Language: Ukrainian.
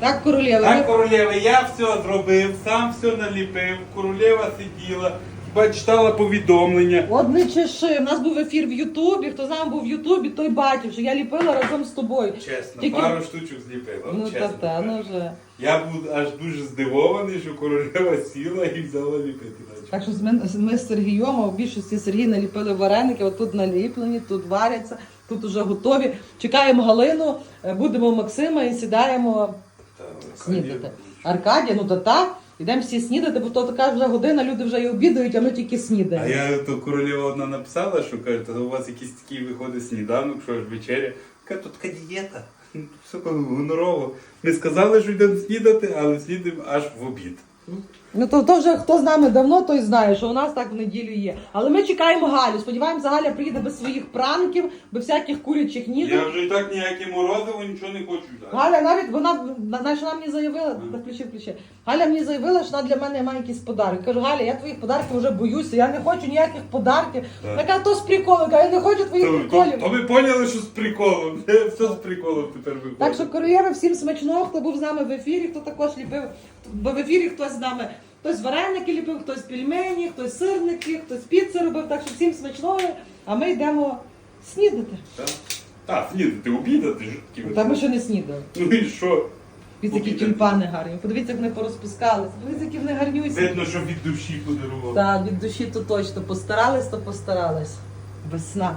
Так, королева. Так, королева, я все зробив, сам все наліпив, королева сиділа, хіба читала повідомлення. От не чеши. У нас був ефір в Ютубі. Хто з нами був в Ютубі, той бачив, що я ліпила разом з тобою. Чесно, Тільки- пару штучок зліпила. Ну чесно. та та, ну вже. Я був аж дуже здивований, що королева сіла і взяла ліпити. Так що ми, ми з Сергієм, а в більшості Сергій наліпили вареники, от тут наліплені, тут варяться, тут вже готові. Чекаємо Галину, е, будемо у Максима і сідаємо снідати. Аркадія, ну то так, йдемо всі снідати, бо то така вже година, люди вже і обідають, а ми тільки А я то королева одна написала, що каже, то у вас якийсь такий виходить сніданок, що ж вечеря. Каже, тут така дієта. Ну, Все гонорово. Ми сказали, що йдемо снідати, але снідемо аж в обід. Ну то, то вже хто з нами давно, той знає, що у нас так в неділю є. Але ми чекаємо Галю. Сподіваємося, Галя приїде без своїх пранків, без всяких курячих ніжок. Я вже і так ніяке морозиво, нічого не хочу взяти. Галя навіть вона знаєш, вона мені заявила, так включи, включи. Галя мені заявила, що вона для мене має якісь подарки. Кажу, Галя, я твоїх подарків вже боюся, я не хочу ніяких подарків. Так. Така то з приколу, я не хочу твоїх То, то, приколів. то ви поняли, що з приколом. Все з приколом тепер виходить. Так що королєва, всім смачного, хто був з нами в ефірі, хто також ліпив. Бо в ефірі хтось з нами, хтось вареники ліпив, хтось пельмені, хтось сирники, хтось піци робив. Так що всім смачного, а ми йдемо снідати. Так, Так, снідати, обідати ж. Та ми ще не снідали. Ну і що? Дивіться, які Обідати. тюльпани гарні. Подивіться, як вони порозпускалися. Подивіться, які вони гарнюсі. Видно, що від душі подарував. Так, від душі то точно постарались, то постарались. Весна.